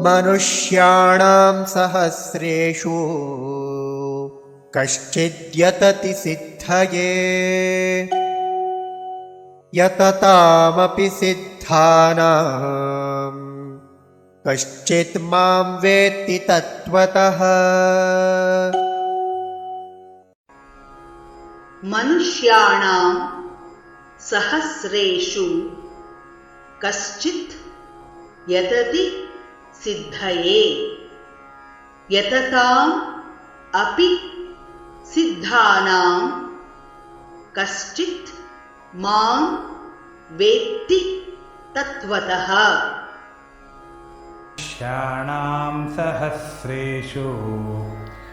मनुष्याणां सहस्रेषु कश्चिद्यतति सिद्धये। यततामपि सिद्धानाम् कश्चित् मां वेत्ति तत्त्वतः। मनुष्याणां सहस्रेषु कश्चित् यतति सिद्धये। यतताम् अपि सिद्धानां कश्चित् मां वेत्ति तत्त्वतः। मनुष्याणां सहस्रेषु।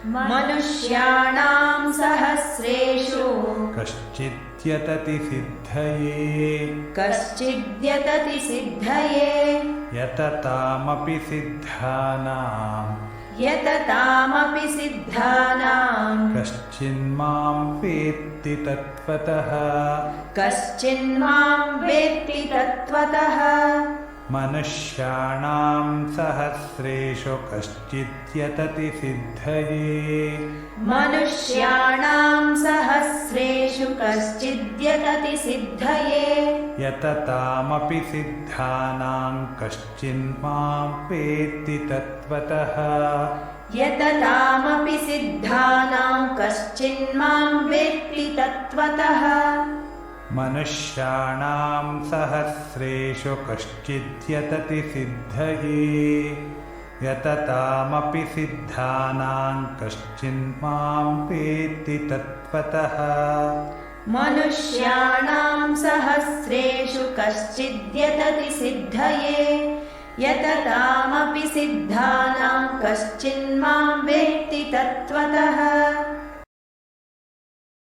मनुष्याणां सहस्रेषु कश्चिद्यतति सिद्धये कश्चिद्यतति सिद्धये यततामपि सिद्धानां यततामपि सिद्धानां कश्चिन्मां वेत्ति तत्त्वतः। कश्चिन्मां वेत्ति तत्त्वतः मनुष्याणां सहस्रेषु कश्चिद्यतति सिद्धये। मनुष्याणां सहस्रेषु कश्चिद्यतति सिद्धये। यततामपि सिद्धानां कश्चिन्मां वेत्ति तत्त्वतः। यततामपि सिद्धानां कश्चिन्मां वेत्ति तत्त्वतः मनुष्याणां सहस्रेषु कश्चिद्यतति सिद्धये यततामपि सिद्धानां कश्चिन्मां वेत्ति तत्त्वतः। मनुष्याणां सहस्रेषु कश्चिद्यतति सिद्धये यततामपि सिद्धानां कश्चिन्मां वेत्ति तत्त्वतः